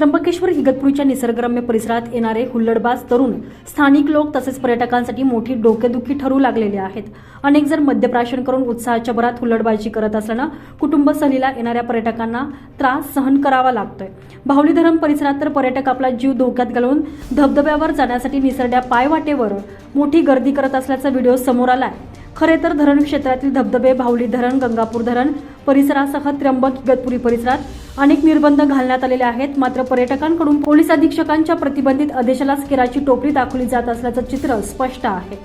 त्र्यंबकेश्वर इगतपुरीच्या निसर्गरम्य परिसरात येणारे हुल्लडबाज तरुण स्थानिक लोक तसेच पर्यटकांसाठी मोठी डोकेदुखी ठरू लागलेले आहेत. अनेक जण मद्यप्राशन करून उत्साहाच्या भरात हुल्लडबाजी करत असल्यानं कुटुंब सहलीला येणाऱ्या पर्यटकांना त्रास सहन करावा लागतोय. बाहुली धरण परिसरात तर पर्यटक आपला जीव धोक्यात घालून धबधब्यावर जाण्यासाठी निसरड्या पायवाटेवर मोठी गर्दी करत असल्याचा व्हिडिओ समोर आला आहे खरे तर धरण क्षेत्रातील धबधबे भावली धरण गंगापूर धरण परिसरासह त्र्यंबक इगतपुरी परिसरात अनेक निर्बंध घालण्यात आलेले आहेत. मात्र पर्यटकांकडून पोलीस अधीक्षकांच्या प्रतिबंधित आदेशालाच केराची टोपली दाखवली जात असल्याचं चित्र स्पष्ट आहे.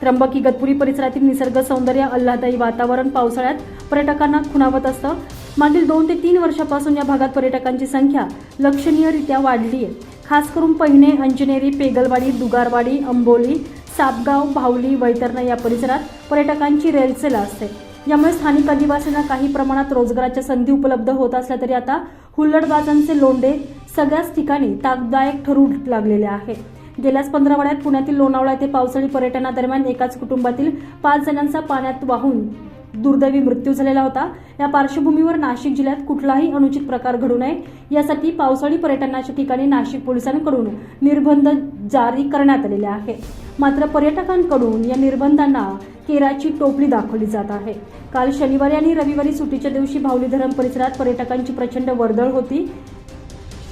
त्र्यंबक इगतपुरी परिसरातील निसर्ग सौंदर्य आल्हादायी वातावरण पावसाळ्यात पर्यटकांना खुणावत असतं. मागील दोन ते तीन वर्षापासून या भागात पर्यटकांची संख्या लक्षणीयरित्या वाढली आहे. खास करून पहिने अंजनेरी पेगलवाडी दुगारवाडी अंबोली सापगाव भावली वैतरणा या परिसरात पर्यटकांची रेलचेल असते. यामुळे स्थानिक आदिवासींना काही प्रमाणात रोजगाराच्या संधी उपलब्ध होत असल्या तरी आता हुल्लडबाजांचे लोंढे सगळ्याच ठिकाणी ताकदायक ठरू लागलेले आहे. गेल्याच पंधरवड्यात पुण्यातील लोणावळा येथे पावसाळी पर्यटनादरम्यान एकाच कुटुंबातील पाच जणांचा पाण्यात वाहून दुर्दैवी मृत्यू झालेला होता. या पार्श्वभूमीवर नाशिक जिल्ह्यात कुठलाही अनुचित प्रकार घडू नये. यासाठी पावसाळी पर्यटनाच्या ठिकाणी नाशिक पोलिसांकडून निर्बंध जारी करण्यात आलेले आहे मात्र पर्यटकांकडून या निर्बंधांना केराची टोपली दाखवली जात आहे. काल शनिवारी आणि रविवारी सुट्टीच्या दिवशी भावली धरण परिसरात पर्यटकांची प्रचंड वर्दळ होती.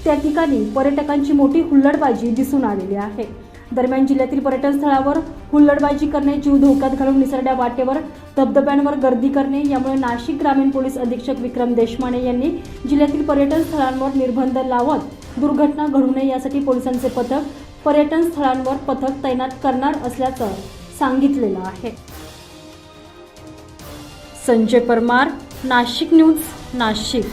त्या ठिकाणी पर्यटकांची मोठी हुल्लडबाजी दिसून आलेली आहे. दरम्यान जिल्ह्यातील पर्यटन स्थळावर हुल्लडबाजी करणे जीव धोक्यात घालून निसरड्या वाटेवर धबधब्यांवर गर्दी करणे यामुळे नाशिक ग्रामीण पोलीस अधीक्षक विक्रम देशमाने यांनी जिल्ह्यातील पर्यटन स्थळांवर निर्बंध लावत दुर्घटना घडू नये यासाठी पोलिसांचे पथक पर्यटन स्थळांवर पथक तैनात करणार असल्याचं सांगितलेलं आहे. संजय परमार नाशिक न्यूज नाशिक.